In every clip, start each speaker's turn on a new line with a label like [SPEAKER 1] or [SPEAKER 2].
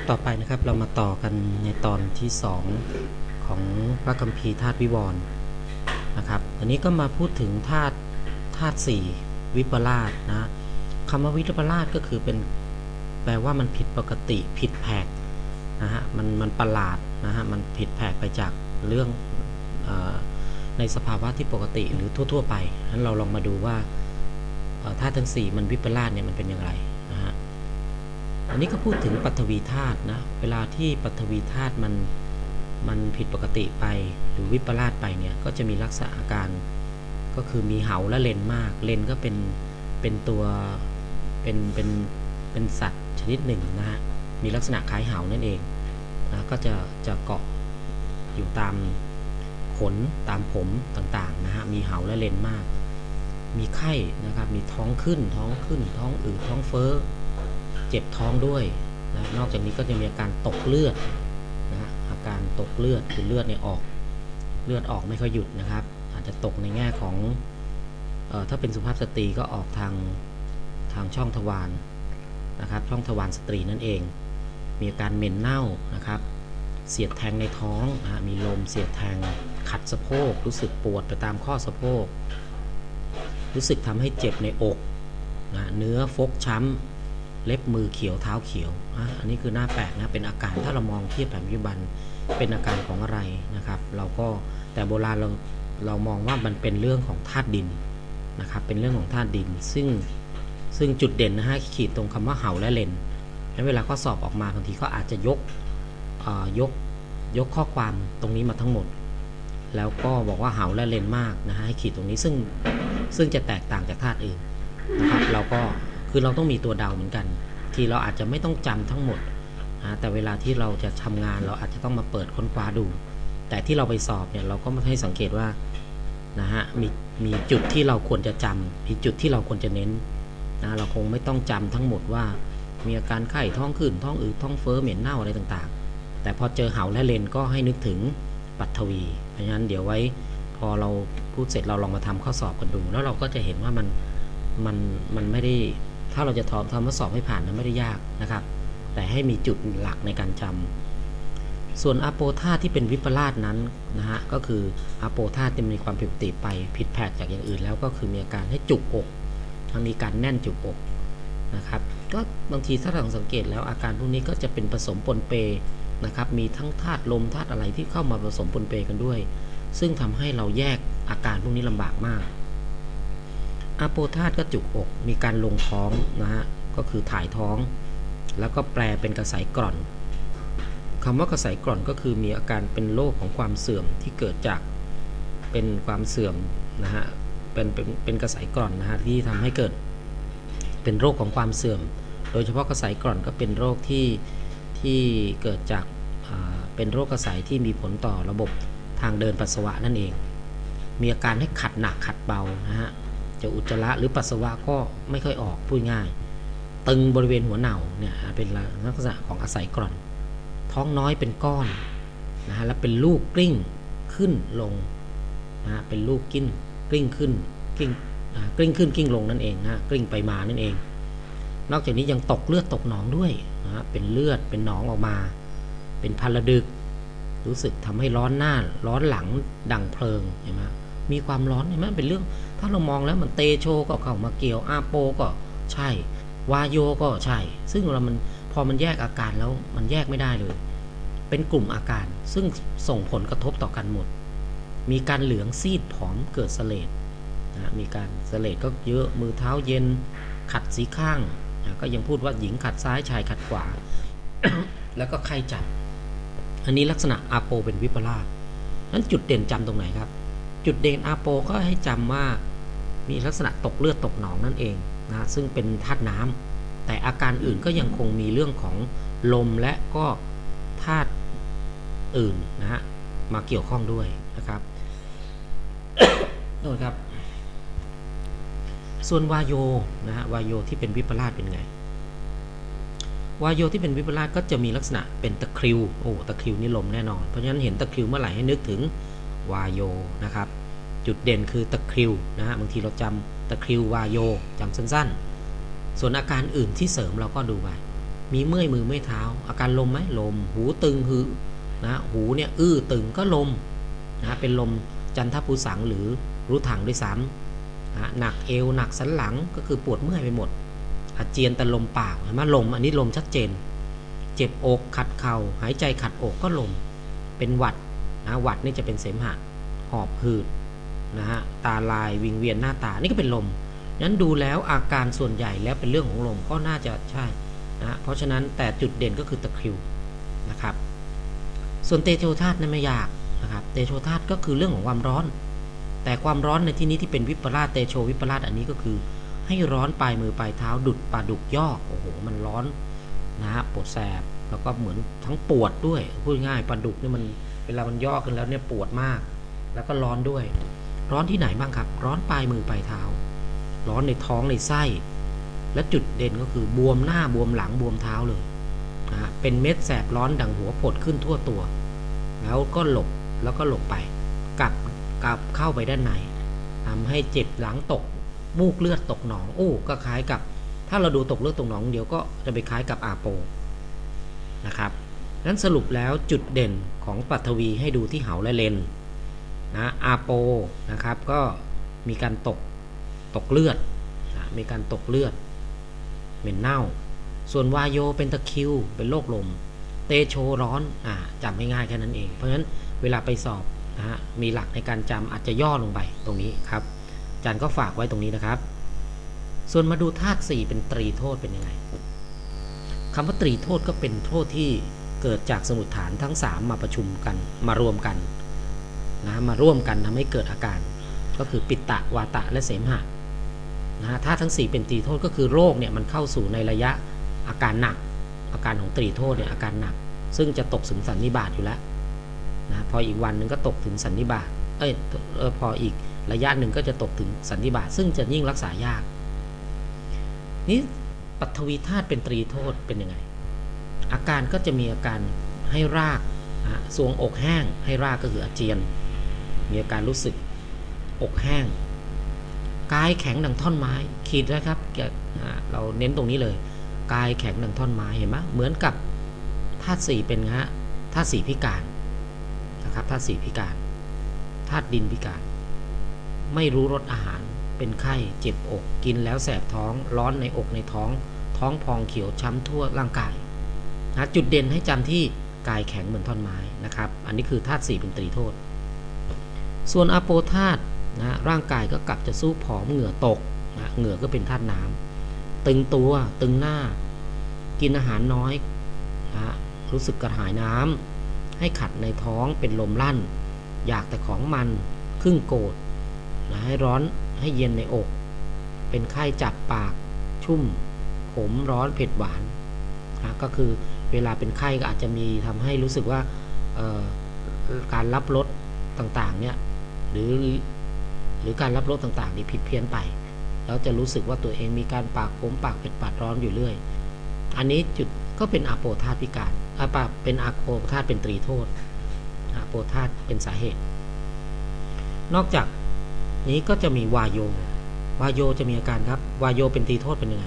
[SPEAKER 1] ครับต่อไปนะครับเรามาต่อกันในตอนที่สองของพระคัมภีร์ธาตุวิวรณ์นะครับอันนี้ก็มาพูดถึงธาตุธาตุสี่วิปลาสนะคำว่าวิปลาสก็คือเป็นแปลว่ามันผิดปกติผิดแผกนะฮะมันมันประหลาดนะฮะมันผิดแผกไปจากเรื่องอในสภาวะที่ปกติหรือทั่ว ๆ ไปนั้นเราลองมาดูว่าธาตุทั้งสี่มันวิปลาสเนี่ยมันเป็นอย่างไร อันนี้ก็พูดถึงปัทวีธาตุนะ เวลาที่ปัทวีธาตุมันมันผิดปกติไปหรือวิปลาสไปเนี่ยก็จะมีลักษณะอาการ ก็คือมีเหาและเลนมาก เลนก็เป็นเป็นตัวเป็นเป็นเป็นสัตว์ชนิดหนึ่งนะฮะมีลักษณะคล้ายเหานั่นเองนะก็จะจะเกาะอยู่ตามขนตามผมต่างๆนะฮะมีเหาและเลนมาก มีไข้นะครับมีท้องขึ้นท้องขึ้นท้องอืดท้องเฟ้อ เจ็บท้องด้วยนะนอกจากนี้ก็จะมีอาการตกเลือดนะฮะอาการตกเลือดคือเลือดเนี่ยออกเลือดออกไม่ค่อยหยุดนะครับ อาจจะตกในแง่ของเออถ้าเป็นสุภาพสตรีก็ออกทางทางช่องทวารนะครับ ช่องทวารสตรีนั่นเอง มีอาการเหม็นเน่านะครับ เสียดแทงในท้องนะฮะมีลมเสียดแทงขัดสะโพก รู้สึกปวดไปตามข้อสะโพก รู้สึกทำให้เจ็บในอกนะเนื้อฟกช้ำ เล็บมือเขียวเท้าเขียวอะอันนี้คือหน้าแปลกนะเป็นอาการถ้าเรามองเทียบแบบปัจจุบันเป็นอาการของอะไรนะครับ เราก็แต่โบราณเราเรามองว่ามันเป็นเรื่องของธาตุดินนะครับเป็นเรื่องของธาตุดิน ซึ่งซึ่งจุดเด่นนะฮะขีดตรงคำว่าเห่าและเลนแล้วเวลาข้อสอบออกมาบางทีก็อาจจะยกอ่อยกยกข้อความตรงนี้มาทั้งหมด แล้วก็บอกว่าเห่าและเลนมากนะฮะให้ขีดตรงนี้ซึ่งซึ่งจะแตกต่างจากธาตุอื่นนะครับเราก็ คือเราต้องมีตัวเดาเหมือนกัน ที่เราอาจจะไม่ต้องจำทั้งหมดนะแต่เวลาที่เราจะทำงานเราอาจจะต้องมาเปิดค้นคว้าดู แต่ที่เราไปสอบเนี่ยเราก็มาให้สังเกตว่านะฮะมีมีจุดที่เราควรจะจำมีจุดที่เราควรจะเน้นนะเราคงไม่ต้องจำทั้งหมดว่า มีอาการไข้ท้องขึ้นท้องอืดท้องเฟ้อเหม็นเน่าอะไรต่างๆ แต่พอเจอเหาและเลนก็ให้นึกถึงปัทวี เพราะฉะนั้นเดี๋ยวไว้พอเราพูดเสร็จเราลองมาทำข้อสอบกันดู แล้วเราก็จะเห็นว่ามันมันมันไม่ได้ ถ้าเราจะทำทำข้อสอบให้ผ่านนั้นไม่ได้ยากนะครับ แต่ให้มีจุดหลักในการจำส่วนอะโปธาที่เป็นวิปลาสนั้นนะฮะก็คืออะโปธาตุที่มีความผิดปกติไปผิดแผกจากอย่างอื่น แล้วก็คือมีอาการให้จุกอกมันมีการแน่นจุกอกนะครับก็บางทีถ้าเราสังเกตแล้วอาการพวกนี้ก็จะเป็นผสมปนเปนะครับมีทั้งธาตุลมธาตุอะไรที่เข้ามาผสมปนเปกันด้วย ซึ่งทำให้เราแยกอาการพวกนี้ลำบากมาก อะโปธาตก็จุกอก มีการลงท้องนะฮะ ก็คือถ่ายท้อง แล้วก็แปลเป็นกระสายกร่อนคำว่ากระสายกร่อนก็คือมีอาการเป็นโรคของความเสื่อมที่เกิดจากเป็นความเสื่อมนะฮะ เป็นเป็นเป็นกระสายกร่อนนะฮะที่ทำให้เกิดเป็นโรคของความเสื่อม โดยเฉพาะกระสายกร่อนก็เป็นโรคที่ที่เกิดจากเป็นโรคกระสายที่มีผลต่อระบบทางเดินปัสสาวะนั่นเอง มีอาการให้ขัดหนักขัดเบานะฮะ จะอุจจาระหรือปัสสาวะก็ไม่ค่อยออกพูดง่าย ตึงบริเวณหัวเหน่าเนี่ยเป็นลักษณะของอาศัยกร่อน ท้องน้อยเป็นก้อนนะฮะแล้วเป็นลูกกลิ้งขึ้นลงนะฮะเป็นลูกกิ้นกลิ้งขึ้นกลิ้งกลิ้งขึ้นกลิ้งลงนั่นเองนะกลิ้งไปมานั่นเอง นอกจากนี้ยังตกเลือดตกหนองด้วยนะเป็นเลือดเป็นหนองออกมา เป็นพันระดึก รู้สึกทำให้ร้อนหน้าร้อนหลังดังเพลิงเห็นไหม มีความร้อนเห็นไหมเป็นเรื่อง ถ้าเรามองแล้วมันเตโชก็เข้ามาเกี่ยวอาโปก็ใช่วาโยก็ใช่ ซึ่งเรามันพอมันแยกอาการแล้วมันแยกไม่ได้เลย เป็นกลุ่มอาการซึ่งส่งผลกระทบต่อกันหมด มีการเหลืองซีดผอมเกิดสเลดนะมีการสเลดก็เยอะมือเท้าเย็น ขัดสีข้างนะก็ยังพูดว่าหญิงขัดซ้ายชายขัดขวา แล้วก็ไข้จัดอันนี้ลักษณะอาโปเป็นวิปลาสนั้นจุดเด่นจำตรงไหนครับ จุดเด่นอาโปก็ให้จำว่ามีลักษณะตกเลือดตกหนองนั่นเองนะซึ่งเป็นธาตุน้ำแต่อาการอื่นก็ยังคงมีเรื่องของลมและก็ธาตุอื่นนะฮะมาเกี่ยวข้องด้วยนะครับโทษครับ ส่วนวายโยนะฮะวายโยที่เป็นวิปลาสเป็นไงวายโยที่เป็นวิปลาสก็จะมีลักษณะเป็นตะคริวโอ้ตะคริวนี่ลมแน่นอน เพราะฉะนั้นเห็นตะคริวเมื่อไหร่ให้นึกถึง วายโยนะครับ จุดเด่นคือตะคริวนะฮะบางทีเราจำตะคริววายโยจำสั้นๆ ส่วนอาการอื่นที่เสริมเราก็ดูไปมีเมื่อยมือเมื่อยเท้า อาการลมไหมลม หูตึงหือนะหูเนี่ยอื้อตึงก็ลมนะเป็นลมจันทภูสังหรือรู้ถังด้วยซ้ำนะหนักเอวหนักสันหลังก็คือปวดเมื่อยไปหมด อาเจียนแต่ลมปากเห็นไหมลมอันนี้ลมชัดเจน เจ็บอกขัดเข่าหายใจขัดอกก็ลม เป็นหวัด นะหวัดนี่จะเป็นเสมหะหอบหืดนะฮะตาลายวิงเวียนหน้าตานี่ก็เป็นลมนั้นดูแล้วอาการส่วนใหญ่แล้วเป็นเรื่องของลมก็น่าจะใช่นะเพราะฉะนั้นแต่จุดเด่นก็คือตะคริวนะครับ ส่วนเตโชธาตุนั้นไม่ยากนะครับเตโชธาตุก็คือเรื่องของความร้อน แต่ความร้อนในที่นี้ที่เป็นวิปลาสเตโชวิปลาสอันนี้ก็คือ ให้ร้อนปลายมือปลายเท้าดุดปลาดุกยอกโอ้โหมันร้อนนะฮะปวดแสบแล้วก็เหมือนทั้งปวดด้วยพูดง่ายปลาดุกนี่มัน เวลามันย่อขึ้นแล้วเนี่ยปวดมาก แล้วก็ร้อนด้วย ร้อนที่ไหนบ้างครับ ร้อนปลายมือปลายเท้า ร้อนในท้องในไส้ และจุดเด่นก็คือบวมหน้าบวมหลังบวมเท้าเลยนะเป็นเม็ดแสบร้อนดังหัวปดขึ้นทั่วตัว แล้วก็หลบแล้วก็หลบไป กลับกลับเข้าไปด้านในทำให้เจ็บหลังตกมูกเลือดตกหนองโอ้ก็คล้ายกับ ถ้าเราดูตกเลือดตกหนองเดี๋ยวก็จะไปคล้ายกับอาโปนะครับ นั้นสรุปแล้วจุดเด่นของปัทวีให้ดูที่เหาและเลนนะอาโปนะครับก็มีการตกตกเลือดนะมีการตกเลือด เหม็นเน่า ส่วนวายโยเป็นตะคิว เป็นโรคลม เตโชร้อนอ่าจำง่ายแค่นั้นเอง เพราะฉะนั้นเวลาไปสอบนะฮะมีหลักในการจำอาจจะย่อลงไปตรงนี้ครับอาจารย์ก็ฝากไว้ตรงนี้นะครับ ส่วนมาดูธาตุสี่เป็นตรีโทษเป็นยังไงคำว่าตรีโทษก็เป็นโทษที่ เกิดจากสมุดฐานทั้ง 3 มาประชุมกันมารวมกันนะมาร่วมกันทำให้เกิดอาการ ก็คือปิตตะวาตะและเสมหะนะฮะธาทั้ง 4 เป็นตรีโทษก็คือโรคเนี่ยมันเข้าสู่ในระยะอาการหนัก อาการของตรีโทษเนี่ยอาการหนัก ซึ่งจะตกถึงสันนิบาตอยู่แล้วนะพออีกวันหนึ่งก็ตกถึงสันนิบาตเอ้ยออพออีกระยะหนึ่งก็จะตกถึงสันนิบาตซึ่งจะยิ่งรักษายาก นี่ปัทวีธาตุเป็นตรีโทษเป็นยังไง อาการก็จะมีอาการให้รากสวงอกแห้งให้รากก็คืออาเจียน มีอาการรู้สึกอกแห้งกายแข็งดังท่อนไม้ขีดนะครับเราเน้นตรงนี้เลยกายแข็งดังท่อนไม้เห็นไหมเหมือนกับธาตุสี่เป็นฮะธาตุสี่พิการนะครับธาตุสี่พิการธาตุดินพิการ ไม่รู้รสอาหารเป็นไข้เจ็บอก กินแล้วแสบท้อง ร้อนในอกในท้อง ท้องพองเขียวช้ำทั่วร่างกาย นะจุดเด่นให้จำที่กายแข็งเหมือนท่อนไม้นะครับ อันนี้คือธาตุสี่เป็นตรีโทษ ส่วนอโปธาตุนะร่างกายก็กลับจะสู้ผอมเหงื่อตกนะเหงื่อก็เป็นธาตุน้ำตึงตัวตึงหน้า กินอาหารน้อยนะรู้สึกกระหายน้ำให้ขัดในท้องเป็นลมลั่น อยากแต่ของมันครึ่งโกรธนะให้ร้อนให้เย็นในอก เป็นไข้จับปาก ชุ่ม ขมร้อนเผ็ดหวานนะก็คือ เวลาเป็นไข้ก็อาจจะมีทำให้รู้สึกว่าการรับรสต่างๆเนี่ยหรือหรือการรับรสต่างๆนี่ผิดเพี้ยนไป แล้วจะรู้สึกว่าตัวเองมีการปากขมปากเผ็ดปากร้อนอยู่เรื่อย อันนี้จุดก็เป็นอาโปธาตุพิการอาปาเป็นอาโปธาตุเป็นตรีโทษอาโปธาตุเป็นสาเหตุ นอกจากนี้ก็จะมีวายโยวายโยจะมีอาการครับ วายโยเป็นตรีโทษเป็นยังไง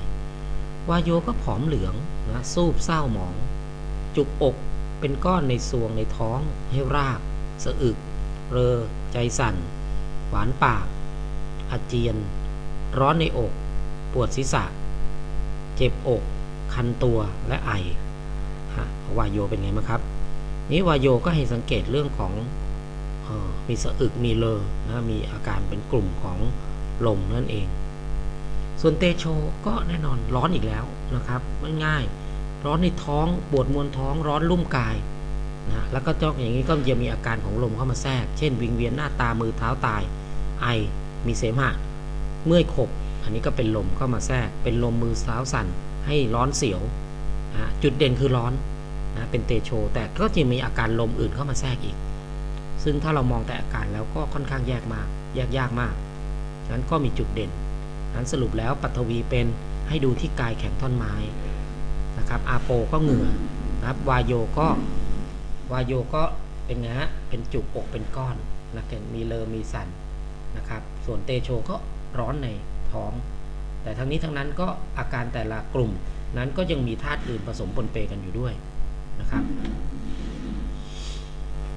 [SPEAKER 1] วายโยก็ผอมเหลืองนะสูบเศร้าหมอง จุกอกเป็นก้อนในซวงในท้องให้ราก สะอึก เรอ ใจสั่น หวานปาก อาเจียน ร้อนในอก ปวดศีรษะ เจ็บอก คันตัวและไอฮะวายโยเป็นไงมั้งครับ นี้วายโยก็ให้สังเกตเรื่องของมีสะอึกมีเลอนะมีอาการเป็นกลุ่มของลมนั่นเอง ส่วนเตโชก็แน่นอนร้อนอีกแล้วนะครับไม่ง่าย ร้อนในท้องปวดมวลท้องร้อนลุ่มกายนะแล้วก็จ้องอย่างนี้ก็จะมีอาการของลมเข้ามาแทรก เช่น วิงเวียนหน้าตามือเท้าตาย ไอมีเสมหะเมื่อยขบ อันนี้ก็เป็นลมเข้ามาแทรก เป็นลมมือเท้าสั่น ให้ร้อนเสียวนะจุดเด่นคือร้อนนะเป็นเตโช แต่ก็จะมีอาการลมอื่นเข้ามาแทรกอีก ซึ่งถ้าเรามองแต่อาการแล้วก็ค่อนข้างแยกมากแยกยากมากนั้นก็มีจุดเด่นนั้นสรุปแล้วปัทวีเป็นให้ดูที่กายแข็งท่อนไม้ นะครับอาโปก็เหงื่อนะครับวายโยก็วายโยก็เป็นไงฮะเป็นจุกอกเป็นก้อนนะมีเลอมีสันนะครับ ส่วนเตโชก็ร้อนในท้อง แต่ทั้งนี้ทั้งนั้นก็อาการแต่ละกลุ่มนั้นก็ยังมีธาตุอื่นผสมปนเปกันอยู่ด้วยนะครับ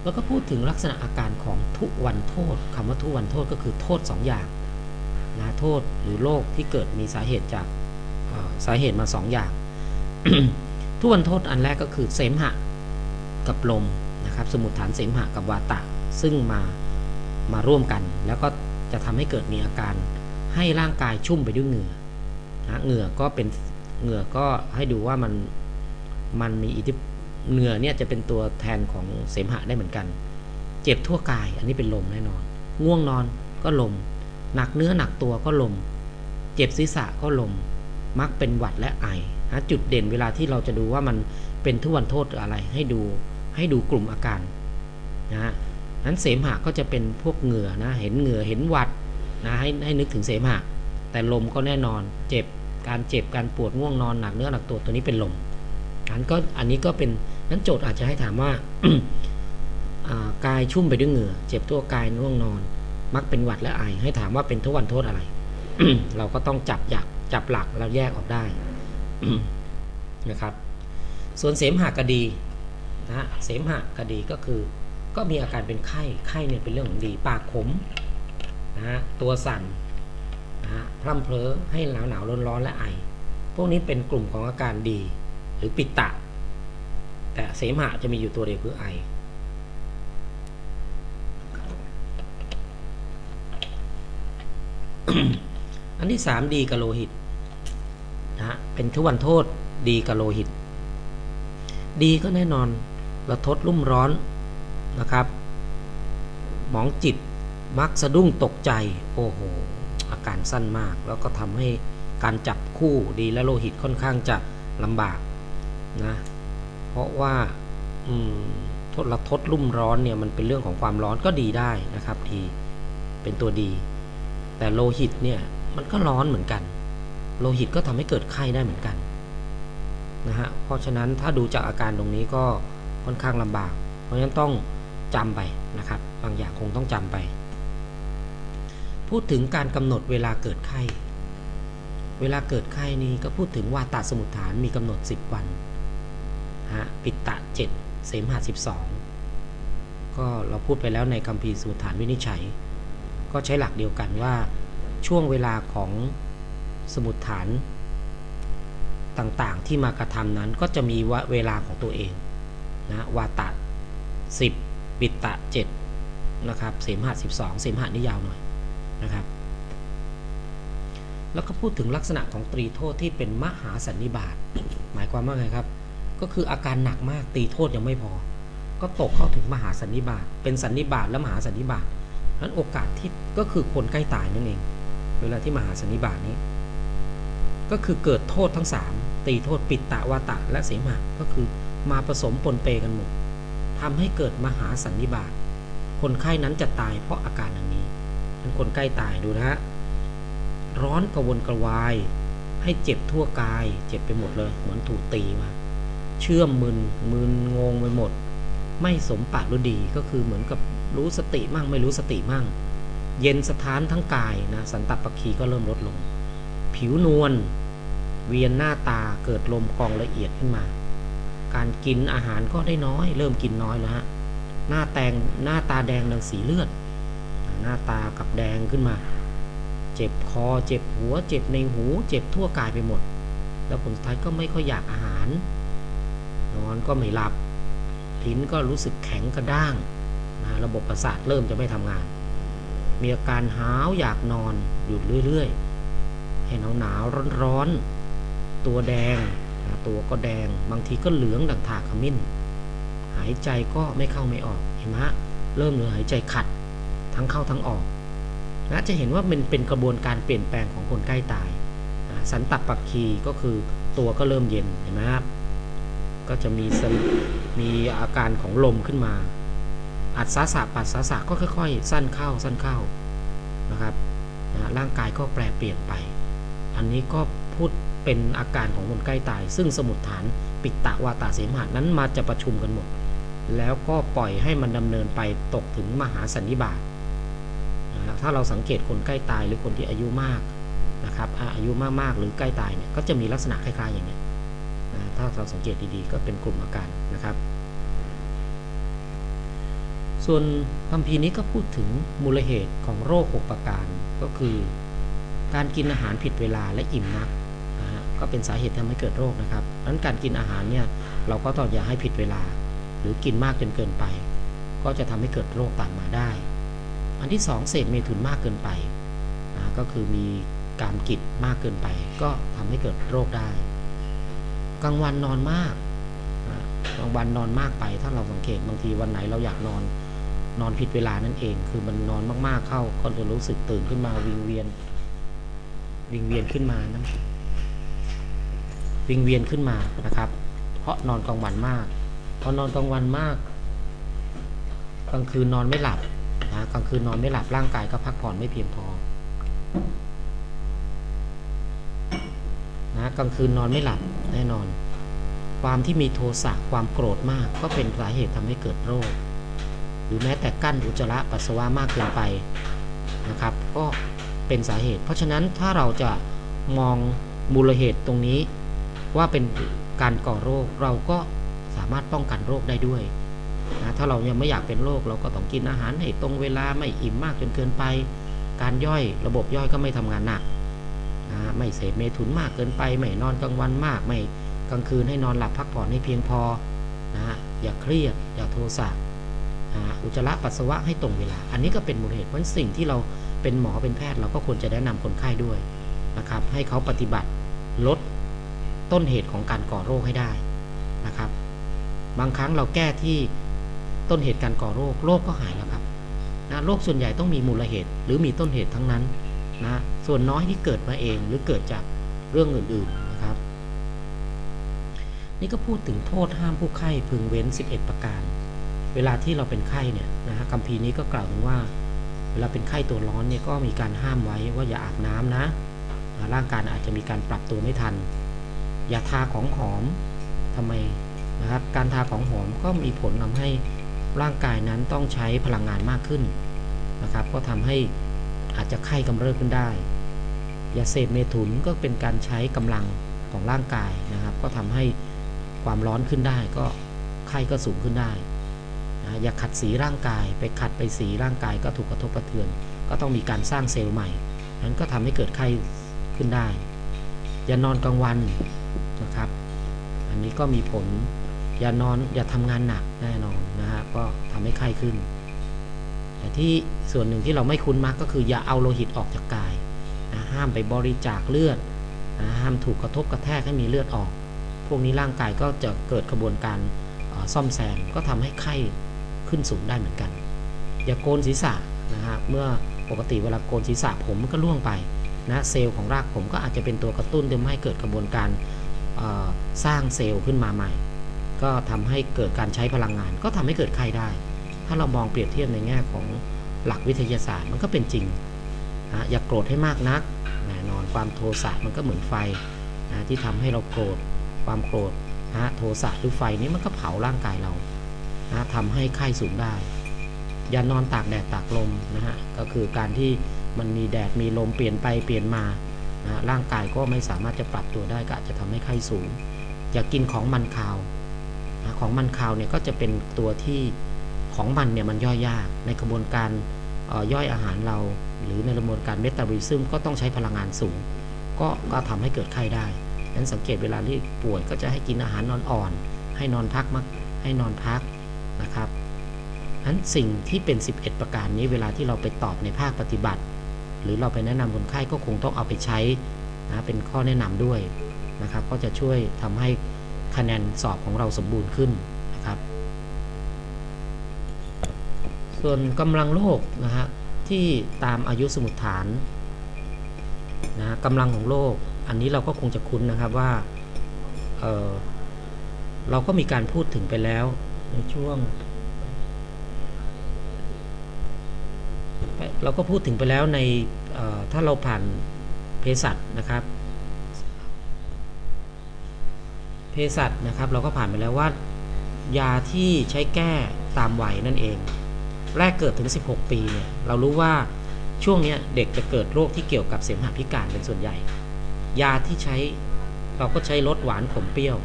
[SPEAKER 1] แล้วก็พูดถึงลักษณะอาการของทุวันโทษคำว่าทุวันโทษก็คือโทษ2อย่างนะโทษหรือโรคที่เกิดมีสาเหตุจากสาเหตุมา2อย่าง ทุวันโทษอันแรกก็คือเสมหะกับลมนะครับ สมุดฐานเสมหะกับวาตะ ซึ่งมามาร่วมกัน แล้วก็จะทำให้เกิดมีอาการให้ร่างกายชุ่มไปด้วยเหงื่อนะเหงื่อก็เป็นเหงื่อก็ให้ดูว่ามันมันมีอิทธิเหงื่อเนี่ยจะเป็นตัวแทนของเสมหะได้เหมือนกัน เจ็บทั่วกาย อันนี้เป็นลมแน่นอน ง่วงนอนก็ลม หนักเนื้อหนักตัวก็ลม เจ็บศีรษะก็ลม มักเป็นหวัดและไอ นะจุดเด่นเวลาที่เราจะดูว่ามันเป็นทุวันโทษหรืออะไร ให้ดูให้ดูกลุ่มอาการนะฮะนั้นเสมหะก็จะเป็นพวกเหงื่อนะ เห็นเหงื่อเห็นหวัดนะให้ให้นึกถึงเสมหะ แต่ลมก็แน่นอน เจ็บการเจ็บการปวดง่วงนอนหนักเนื้อหนักตัวตัวนี้เป็นลมนั้นก็อันนี้ก็เป็นนั้นโจทย์อาจจะให้ถามว่ากายชุ่มไปด้วยเหงื่อ เจ็บทั่วกายง่วงนอน มักเป็นหวัดและไอให้ถามว่าเป็นทุกวันโทษอะไร เราก็ต้องจับหยักจับหลักแล้วแยกออกได้ นะครับ ส่วนเสมหะกดีนะเสมหะกดีก็คือ ก็มีอาการเป็นไข้ไข้เนี่ยเป็นเรื่องของดี ปากขมนะฮะตัวสั่นนะฮะพร่ำเพลอให้หนาวหนาวร้อนร้อนและไอ พวกนี้เป็นกลุ่มของอาการดี หรือปิตะ แต่เสมหะจะมีอยู่ตัวเดียวคือไออันที่สามดีกับโลหิต เป็นทุวันโทษดีกับโลหิต ดีก็แน่นอนระทดรุ่มร้อนนะครับ หมองจิตมักสะดุ้งตกใจ โอ้โห อาการสั้นมาก แล้วก็ทำให้การจับคู่ดีและโลหิตค่อนข้างจะลำบากนะ เพราะว่าทดระทดรุ่มร้อนเนี่ยมันเป็นเรื่องของความร้อนก็ดีได้นะครับดีเป็นตัวดี แต่โลหิตเนี่ยมันก็ร้อนเหมือนกัน โลหิตก็ทำให้เกิดไข้ได้เหมือนกันนะฮะเพราะฉะนั้นถ้าดูจากอาการตรงนี้ก็ค่อนข้างลำบาก เพราะฉะนั้นต้องจำไปนะครับ บางอย่างคงต้องจำไป พูดถึงการกำหนดเวลาเกิดไข้ เวลาเกิดไข้นี้ก็พูดถึงวาตาสมุทฐานมีกำหนด 10 วันฮะปิตะ 7 เสมหะ12 ก็เราพูดไปแล้วในคัมภีสมุทฐานวินิจฉัย ก็ใช้หลักเดียวกันว่าช่วงเวลาของ สมุดฐานต่างๆ ที่มากระทำนั้นก็จะมีเวลาของตัวเองนะวาตะ10 ปิตตะ7นะครับเสมหะ12 เสมหะนี่ยาวหน่อยนะครับ แล้วก็พูดถึงลักษณะของตรีโทษที่เป็นมหาสันนิบาตหมายความว่าไงครับ ก็คืออาการหนักมากตีโทษยังไม่พอ ก็ตกเข้าถึงมหาสันนิบาตเป็นสันนิบาตและมหาสันนิบาตนั้นโอกาสที่ก็คือคนใกล้ตายนั่นเอง เวลาที่มหาสันนิบาตนี้ ก็คือเกิดโทษทั้ง 3 ตีโทษปิตตะวาตะและเสมหะก็คือมาผสมปนเปกันหมดทำให้เกิดมหาสันนิบาตคนไข้นั้นจะตายเพราะอาการดังนี้นั้นคนใกล้ตายดูนะฮะร้อนกระวนกระวาย ให้เจ็บทั่วกาย เจ็บไปหมดเลย เหมือนถูกตีมา เชื่อมมึนมึนงงไปหมด ไม่สมปารถดีก็คือเหมือนกับรู้สติมั่งไม่รู้สติมั่ง เย็นสถานทั้งกายนะสันตปคีก็เริ่มลดลง ผิวนวลเวียนหน้าตาเกิดลมกองละเอียดขึ้นมา การกินอาหารก็ได้น้อย เริ่มกินน้อยแล้วฮะหน้าแตงหน้าตาแดงดังสีเลือด หน้าตากับแดงขึ้นมา เจ็บคอเจ็บหัว เจ็บในหู เจ็บทั่วกายไปหมด แล้วผลสุดท้ายก็ไม่ค่อยอยากอาหาร นอนก็ไม่หลับลิ้นก็รู้สึกแข็งกระด้างนะระบบประสาทเริ่มจะไม่ทำงาน มีอาการหาวอยากนอนอยู่เรื่อย ๆ ให้หนาวหนาวร้อนร้อนตัวแดง ตัวก็แดงบางทีก็เหลืองดังถากขมิ้น หายใจก็ไม่เข้าไม่ออกเห็นไหมเริ่มเหลยหายใจขัด ทั้งเข้าทั้งออกนะจะเห็นว่ามันเป็นกระบวนการเปลี่ยนแปลงของคนใกล้ตายสันตับปักคีก็คือตัวก็เริ่มเย็นเห็นไหมครับก็จะมีมีอาการของลมขึ้นมา อัดสาสะปัดสาสะก็ค่อย ๆ สั้นเข้าสั้นเข้านะครับร่างกายก็แปรเปลี่ยนไป อันนี้ก็พูดเป็นอาการของคนใกล้ตาย ซึ่งสมุดฐานปิตะวาตาเสมหะนั้นมาจะประชุมกันหมด แล้วก็ปล่อยให้มันดำเนินไปตกถึงมหาสันนิบาตถ้าเราสังเกตคนใกล้ตายหรือคนที่อายุมากนะครับอายุมากๆหรือใกล้ตายเนี่ยก็จะมีลักษณะคล้ายๆอย่างนี้ถ้าเราสังเกตดีๆก็เป็นกลุ่มอาการนะครับ ส่วนคัมภีนี้ก็พูดถึงมูลเหตุของโรค 6 ประการก็คือ การกินอาหารผิดเวลาและอิ่มนักนะฮะก็เป็นสาเหตุทำให้เกิดโรคนะครับดังนั้นการกินอาหารเนี่ยเราก็ต้องอย่าให้ผิดเวลา หรือกินมากจนเกินไป ก็จะทำให้เกิดโรคตามมาได้ อันที่สองเสพเมถุนมากเกินไปนะก็คือมีการกิจมากเกินไป ก็ทำให้เกิดโรคได้ กลางวันนอนมากกลางวันนอนมากไป ถ้าเราสังเกตบางทีวันไหนเราอยากนอนนอนผิดเวลานั่นเอง คือมันนอนมากๆเข้าก็จะรู้สึกตื่นขึ้นมาวิงเวียน วิงเวียนขึ้นมานะวิงเวียนขึ้นมานะครับ เพราะนอนกลางวันมาก พอนอนกลางวันมาก กลางคืนนอนไม่หลับนะกลางคืนนอนไม่หลับร่างกายก็พักผ่อนไม่เพียงพอนะกลางคืนนอนไม่หลับแน่นอน ความที่มีโทสะความโกรธมาก ก็เป็นสาเหตุทำให้เกิดโรค หรือแม้แต่กั้นอุจจาระปัสสาวะมากเกินไปนะครับ ก็ เป็นสาเหตุ เพราะฉะนั้นถ้าเราจะมองมูลเหตุตรงนี้ ว่าเป็นการก่อโรคเราก็สามารถป้องกันโรคได้ด้วยนะถ้าเรายังไม่อยากเป็นโรคเราก็ต้องกินอาหารให้ตรงเวลาไม่อิ่มมากจนเกินไป การย่อยระบบย่อยก็ไม่ทำงานหนักนะไม่เสพเมถุนมากเกินไป ไม่นอนกลางวันมาก ไม่กลางคืนให้นอนหลับพักผ่อนให้เพียงพอนะอย่าเครียด อย่าโทสะนะอุจจาระปัสสาวะให้ตรงเวลา อันนี้ก็เป็นมูลเหตุเพราะสิ่งที่เรา เป็นหมอเป็นแพทย์เราก็ควรจะแนะนำคนไข้ด้วยนะครับ ให้เขาปฏิบัติลดต้นเหตุของการก่อโรคให้ได้นะครับ บางครั้งเราแก้ที่ต้นเหตุการก่อโรคโรคก็หายแล้วครับนะโรคส่วนใหญ่ต้องมีมูลเหตุ หรือมีต้นเหตุทั้งนั้นนะส่วนน้อยที่เกิดมาเองหรือเกิดจากเรื่องอื่นๆนะครับ นี่ก็พูดถึงโทษห้ามผู้ไข้พึงเว้น 11 ประการ เวลาที่เราเป็นไข้เนี่ยนะฮะคัมภีนี้ก็กล่าวถึงว่า เวลาเป็นไข้ตัวร้อนเนี่ยก็มีการห้ามไว้ว่าอย่าอาบน้ำนะ ร่างกายอาจจะมีการปรับตัวไม่ทัน อย่าทาของหอมทำไมนะครับ การทาของหอมก็มีผลทำให้ร่างกายนั้นต้องใช้พลังงานมากขึ้นนะครับ ก็ทำให้อาจจะไข้กำเริบขึ้นได้ อย่าเสพเมถุนก็เป็นการใช้กำลังของร่างกายนะครับ ก็ทำให้ความร้อนขึ้นได้ก็ไข้ก็สูงขึ้นได้ อย่าขัดสีร่างกาย ไปขัดไปสีร่างกายก็ถูกกระทบกระเทือน ก็ต้องมีการสร้างเซลล์ใหม่ นั้นก็ทำให้เกิดไข้ขึ้นได้ อย่านอนกลางวันนะครับ อันนี้ก็มีผล อย่านอนอย่าทำงานหนักแน่นอนนะฮะ ก็ทำให้ไข้ขึ้น แต่ที่ส่วนหนึ่งที่เราไม่คุ้นมากก็คือ อย่าเอาโลหิตออกจากกายนะห้ามไปบริจาคเลือดนะห้ามถูกกระทบกระแทกให้มีเลือดออก พวกนี้ร่างกายก็จะเกิดกระบวนการซ่อมแซมก็ทำให้ไข้ ขึ้นสูงได้เหมือนกัน อย่าโกนศีรษะนะฮะเมื่อปกติเวลาโกนศีรษะผมมันก็ล่วงไปนะเซลล์ของรากผมก็อาจจะเป็นตัวกระตุ้นทำให้เกิดกระบวนการสร้างเซลล์ขึ้นมาใหม่ ก็ทำให้เกิดการใช้พลังงาน ก็ทำให้เกิดไข้ได้ ถ้าเรามองเปรียบเทียบในแง่ของหลักวิทยาศาสตร์มันก็เป็นจริงนะอย่ากโกรธให้มากนักแน่นอนความโทสะมันก็เหมือนไฟนะที่ทำให้เราโกรธความโกรธนะโทสะหรือไฟนี้มันก็เผาร่างกายเรา นะทำให้ไข้สูงได้ อย่านอนตากแดดตากลมนะฮะก็คือการที่มันมีแดดมีลมเปลี่ยนไปเปลี่ยนมานะร่างกายก็ไม่สามารถจะปรับตัวได้ก็อาจจะทำให้ไข้สูง อย่ากกินของมันคาวนะของมันคาวเนี่ยก็จะเป็นตัวที่ของมันเนี่ยมันย่อยยากในกระบวนการย่อยอาหารเรา หรือในกระบวนการเมตาบอลิซึมก็ต้องใช้พลังงานสูง ก็ก็ทำให้เกิดไข้ได้นั้นสังเกตเวลาที่ป่วยก็จะให้กินอาหารนอนอ่อน ให้นอนพักมากให้นอนพัก นั้นสิ่งที่เป็น 11 ประการนี้เวลาที่เราไปตอบในภาคปฏิบัติ หรือเราไปแนะนำคนไข้ก็คงต้องเอาไปใช้นะเป็นข้อแนะนำด้วยนะครับ ก็จะช่วยทำให้คะแนนสอบของเราสมบูรณ์ขึ้นนะครับ ส่วนกำลังโลกนะฮะที่ตามอายุสมุดฐานนะกำลังของโลก อันนี้เราก็คงจะคุ้นนะครับว่าเเราก็มีการพูดถึงไปแล้วในช่วง เราก็พูดถึงไปแล้วในถ้าเราผ่านเภสัชนะครับเภสัชนะครับ เราก็ผ่านไปแล้วว่ายาที่ใช้แก้ตามวัยนั่นเอง แรกเกิดถึง 16 ปีเนี่ยเรารู้ว่าช่วงนี้เด็กจะเกิดโรคที่เกี่ยวกับเสมหะพิการเป็นส่วนใหญ่ ยาที่ใช้เราก็ใช้ลดหวานขมเปรี้ยว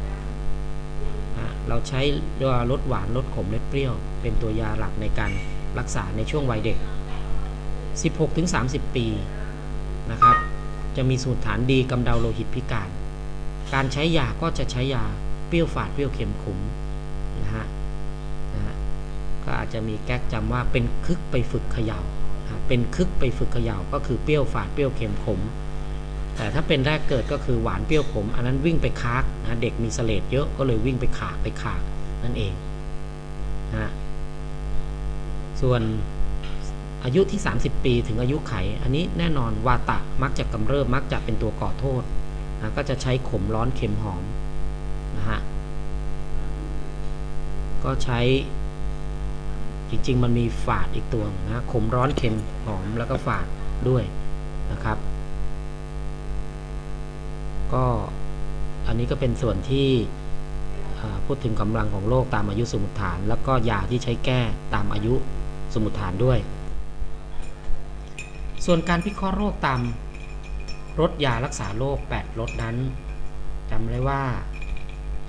[SPEAKER 1] เราใช้ยาลดหวานลดขมลดเปรี้ยว เป็นตัวยาหลักในการรักษาในช่วงวัยเด็ก 16-30 ปีนะครับ จะมีสูตรฐานดีกำเดาโลหิตพิการ การใช้ยาก็จะใช้ยาเปรี้ยวฝาดเปรี้ยวเค็มขมนะฮะนะฮะก็อาจจะมีแก๊กจำว่าเป็นคึกไปฝึกเขยา่าเป็นคึกไปฝึกเขย่าก็คือเปรี้ยวฝาดเปรี้ยวเค็มขม แต่ถ้าเป็นแรกเกิดก็คือหวานเปรี้ยวขม อันนั้นวิ่งไปคากนะเด็กมีเสลดเยอะก็เลยวิ่งไปขากไปขากนั่นเองนะส่วน อายุที่ 30 ปีถึงอายุไข อันนี้แน่นอนวาตะมักจะกำเริบมักจะเป็นตัวก่อโทษนะก็จะใช้ขมร้อนเค็มหอมนะฮะก็ใช้จริงๆ มันมีฝาดอีกตัวนะขมร้อนเค็มหอมแล้วก็ฝาดด้วยนะครับ ก็อันนี้ก็เป็นส่วนที่พูดถึงกำลังของโรคตามอายุสมุทฐาน แล้วก็ยาที่ใช้แก้ตามอายุสมุทฐานด้วย ส่วนการพิเคราะห์โรคตามรสยารักษาโรค8รสนั้นจำเลยว่า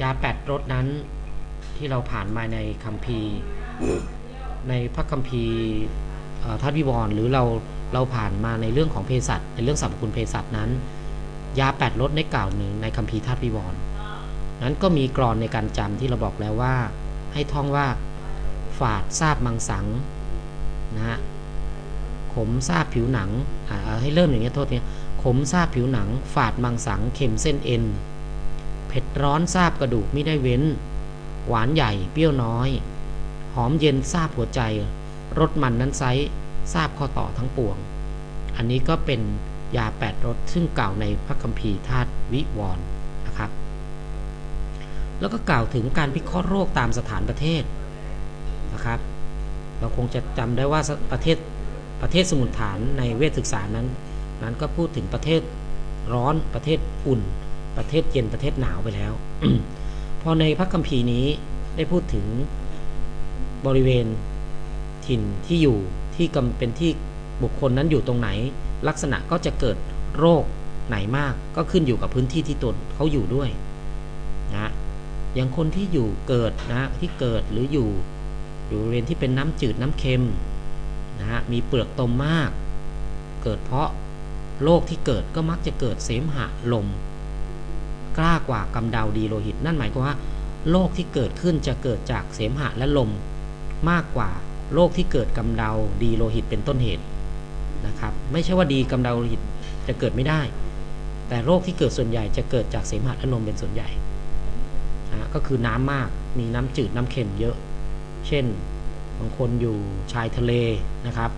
[SPEAKER 1] ยา 8รสนั้นที่เราผ่านมาในคัมภีร์ในพระคัมภีร์ทัตวิวรหรือเราเราผ่านมาในเรื่องของเภสัชในเรื่องสรรพคุณเภสัชนั้น ยา 8รสในกล่าวหนึ่งในคัมภีร์ทัตวิวรนั้นก็มีกรอนในการจำที่เราบอกแล้วว่า ให้ท่องว่า ฝาดซาบมังสังนะฮะ ขมซาบผิวหนังให้เริ่มอย่างนี้โทษเนี่ยขมซาบผิวหนัง ฝาดมังสังเข็มเส้นเอ็น เผ็ดร้อนซาบกระดูกไม่ได้เว้น หวานใหญ่เปรี้ยวน้อย หอมเย็นซาบหัวใจ รสมันนั้นไซซาบข้อต่อทั้งปวง อันนี้ก็เป็นยา 8รสซึ่งกล่าวในพระคัมภีร์ธาตุวิวรณ์นะครับ แล้วก็กล่าวถึงการพิเคราะห์โรคตามสถานประเทศนะครับ เราคงจะจำได้ว่าประเทศ ประเทศสมุนฐานในเวชศึกษานั้น นั้นก็พูดถึงประเทศร้อนประเทศอุ่น ประเทศเย็นประเทศหนาวไปแล้ว พอในพระคัมภีร์นี้ได้พูดถึงบริเวณถิ่นที่อยู่ที่กำเป็นที่บุคคลนั้นอยู่ตรงไหน ลักษณะก็จะเกิดโรคไหนมากก็ขึ้นอยู่กับพื้นที่ที่ตนเขาอยู่ด้วยนะอย่างคนที่อยู่เกิดนะที่เกิดหรืออยู่อยู่บริเวณที่เป็นน้ำจืดน้ำเค็ม นะฮะมีเปลือกตมมาก เกิดเพราะโรคที่เกิดก็มักจะเกิดเสมหะลม กล้ากว่ากำเดาดีโลหิต นั่นหมายความว่าโรคที่เกิดขึ้นจะเกิดจากเสมหะและลมมากกว่าโรคที่เกิดกำเดาดีโลหิตเป็นต้นเหตุนะครับ ไม่ใช่ว่าดีกำเดาโลหิตจะเกิดไม่ได้ แต่โรคที่เกิดส่วนใหญ่จะเกิดจากเสมหะและลมเป็นส่วนใหญ่นะก็คือน้ำมากมีน้ำจืดน้ำเค็มเยอะ เช่น บางคนอยู่ชายทะเลนะครับ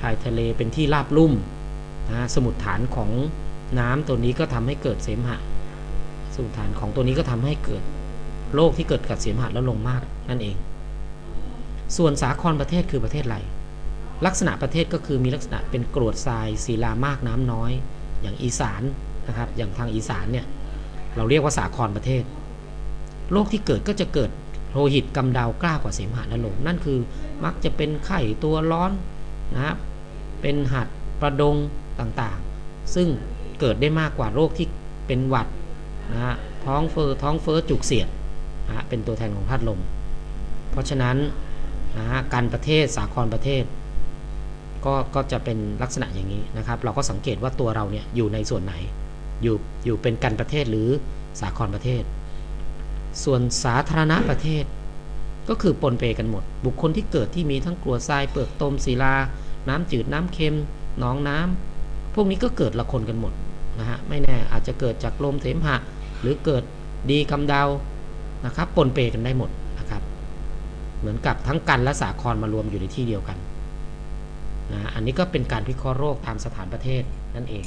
[SPEAKER 1] ชายทะเลเป็นที่ราบลุ่มนะสมุดฐานของน้ำตัวนี้ก็ทำให้เกิดเสมหะ สมุดฐานของตัวนี้ก็ทำให้เกิดโรคที่เกิดกับเสมหะแล้วลงมากนั่นเอง ส่วนสาครประเทศคือประเทศอะไรลักษณะประเทศก็คือมีลักษณะเป็นกรวดทรายศิลามากน้ำน้อย อย่างอีสานนะครับ อย่างทางอีสานเนี่ยเราเรียกว่าสาครประเทศโรคที่เกิดก็จะเกิด โลหิตกำเดากล้ากว่าเสมหะและลมนั่นคือมักจะเป็นไข้ตัวร้อนนะครับเป็นหัดประดงต่างๆ ซึ่งเกิดได้มากกว่าโรคที่เป็นหวัดนะฮะท้องเฟอ้อท้องเฟ้อจุกเสียดนะฮะเป็นตัวแทนของธาตุลม เพราะฉะนั้นนะฮะการประเทศสาครประเทศ ก็ก็จะเป็นลักษณะอย่างนี้นะครับ เราก็สังเกตว่าตัวเราเนี่ยอยู่ในส่วนไหนอยู่อยู่เป็นกันประเทศหรือสาครประเทศ ส่วนสาธารณประเทศ ก็คือปนเปกันหมด บุคคลที่เกิดที่มีทั้งกลัวทรายเปลือกตมศิลา น้ำจืดน้ำเค็มหนองน้ำพวกนี้ก็เกิดละคนกันหมดนะฮะไม่แน่อาจจะเกิดจากลมเสมหะ หรือเกิดดีกำเดานะครับปนเปกันได้หมดนะครับเหมือนกับทั้งกันและสาครมารวมอยู่ในที่เดียวกันนะอันนี้ก็เป็นการพิเคราะห์โรคตามสถานประเทศนั่นเอง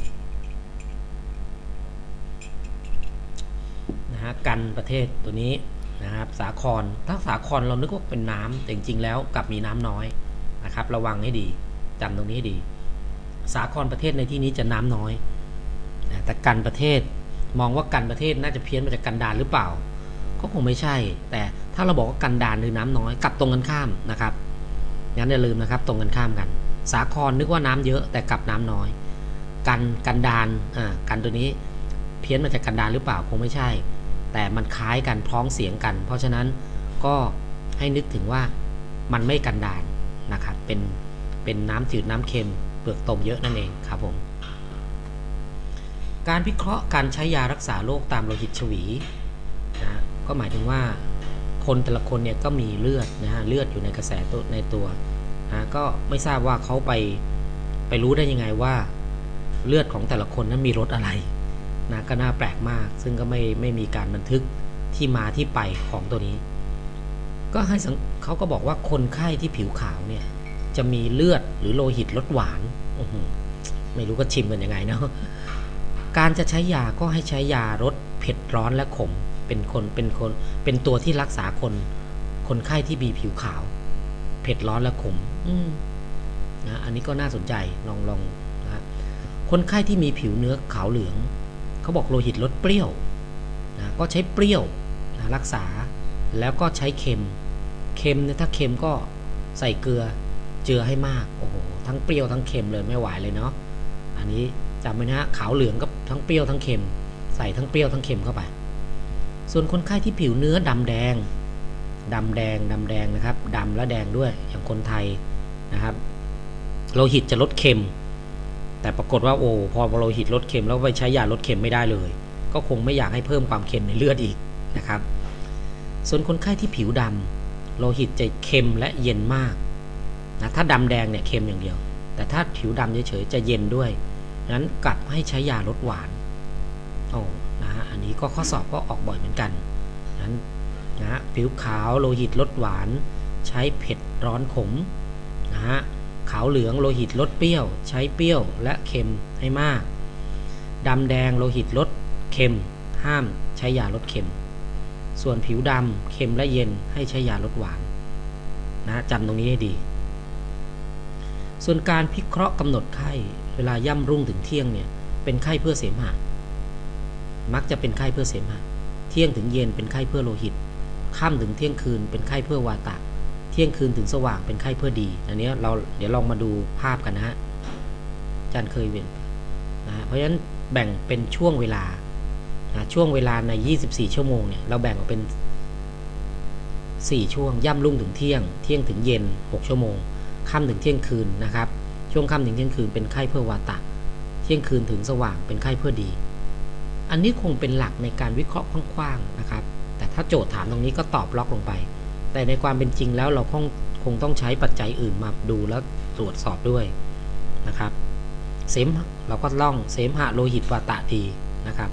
[SPEAKER 1] นะ ฮะกันประเทศตัวนี้นะครับสาครถ้าสาครเรานึกว่าเป็นน้ำแต่จริงๆแล้วกลับมีน้ำน้อยนะครับ ระวังให้ดีจำตรงนี้ดี สาครประเทศในที่นี้จะน้ำน้อยแต่กันประเทศมองว่ากันประเทศน่าจะเพี้ยนมาจากกันดานหรือเปล่า ก็คงไม่ใช่ แต่ถ้าเราบอกว่ากันดานคือน้ำน้อยกลับตรงกันข้ามนะครับงั้นอย่าลืมนะครับตรงกันข้ามกัน สาครนึกว่าน้ำเยอะแต่กลับน้ำน้อย กันกันดานอ่ากันตัวนี้เพี้ยนมาจากกันดานหรือเปล่าคงไม่ใช่ แต่มันคล้ายกันพ้องเสียงกัน เพราะฉะนั้นก็ให้นึกถึงว่ามันไม่กันดานนะครับเป็นเป็นน้ำจืดน้ำเค็มเปลือกตมเยอะนั่นเองครับผมการวิเคราะห์การใช้ยารักษาโรคตามโลหิตฉวีนะก็หมายถึงว่าคนแต่ละคนเนี่ยก็มีเลือดนะฮะเลือดอยู่ในกระแสตัวในตัวนะก็ไม่ทราบว่าเขาไปไปรู้ได้ยังไงว่า เลือดของแต่ละคนนั้นมีรสอะไร นะก็น่าแปลกมาก ซึ่งก็ไม่ไม่มีการบันทึกที่มาที่ไปของตัวนี้ ก็ให้เขาก็บอกว่าคนไข้ที่ผิวขาวเนี่ย จะมีเลือดหรือโลหิตรสหวานไม่รู้ก็ชิมกันยังไงเนาะการจะใช้ยาก็ให้ใช้ยารสเผ็ดร้อนและขมเป็นคนเป็นคน เป็นตัวที่รักษาคน คนไข้ที่มีผิวขาว เผ็ดร้อนและขม อืนะอันนี้ก็น่าสนใจลองลองนะคนไข้ที่มีผิวเนื้อขาวเหลือง เขาบอกโลหิตลดเปรี้ยวนะก็ใช้เปรี้ยวนะรักษาแล้วก็ใช้เค็ม เค็มเนี่ยถ้าเค็มก็ใส่เกลือเจือให้มาก โอ้โห ทั้งเปรี้ยวทั้งเค็มเลยไม่ไหวเลยเนาะ อันนี้จำไว้นะฮะขาวเหลืองก็ทั้งเปรี้ยวทั้งเค็ม ใส่ทั้งเปรี้ยวทั้งเค็มเข้าไป ส่วนคนไข้ที่ผิวเนื้อดำแดงดำแดงดำแดงนะครับดำและแดงด้วย อย่างคนไทยนะครับ โลหิตจะลดเค็ม แต่ปรากฏว่าโอ้พอโลหิตลดเค็มแล้วไปใช้ยาลดเค็มไม่ได้เลย ก็คงไม่อยากให้เพิ่มความเค็มในเลือดอีกนะครับ ส่วนคนไข้ที่ผิวดำโลหิตจะเค็มและเย็นมากนะถ้าดำแดงเนี่ยเค็มอย่างเดียว แต่ถ้าผิวดำเฉยๆจะเย็นด้วยนั้นกลับให้ใช้ยาลดหวานโอ้นะฮะอันนี้ก็ข้อสอบก็ออกบ่อยเหมือนกันนั้นนะฮะผิวขาวโลหิตลดหวาน ใช้เผ็ดร้อนขมนะฮะ ขาวเหลืองโลหิตลดเปรี้ยว ใช้เปรี้ยวและเค็มให้มากดำแดงโลหิตลดเค็ม ห้ามใช้ยาลดเค็ม ส่วนผิวดำเค็มและเย็นให้ใช้ยาลดหวานนะจำตรงนี้ให้ดี ส่วนการพิเคราะห์กำหนดไข้เวลาย่ำรุ่งถึงเที่ยงเนี่ยเป็นไข้เพื่อเสมหะมักจะเป็นไข้เพื่อเสมหะเที่ยงถึงเย็นเป็นไข้เพื่อโลหิตค่ำถึงเที่ยงคืนเป็นไข้เพื่อวาตะ ที่ยงคืนถึงสว่างเป็นไข้เพื่อดี อันนี้เราเดี๋ยวลองมาดูภาพกันนะฮะอาจารย์เคยเวียนนะฮะเพราะฉะนั้นแบ่งเป็นช่วงเวลานะช่วงเวลาใน 24 ชั่วโมงเนี่ยเราแบ่งออกเป็น 4 ช่วงย่ำรุ่งถึงเที่ยง เที่ยงถึงเย็น 6 ชั่วโมงค่ำถึงเที่ยงคืนนะครับช่วงค่ำถึงเที่ยงคืนเป็นไข้เพื่อวาตะ เที่ยงคืนถึงสว่างเป็นไข้เพื่อดี อันนี้คงเป็นหลักในการวิเคราะห์กว้างๆนะครับ แต่ถ้าโจทย์ถามตรงนี้ก็ตอบล็อกลงไป แต่ในความเป็นจริงแล้วเราคงคงต้องใช้ปัจจัยอื่นมาดูแล้วตรวจสอบด้วยนะครับ เสมเราก็ล่องเสมหะโลหิตวาตะดีนะครับ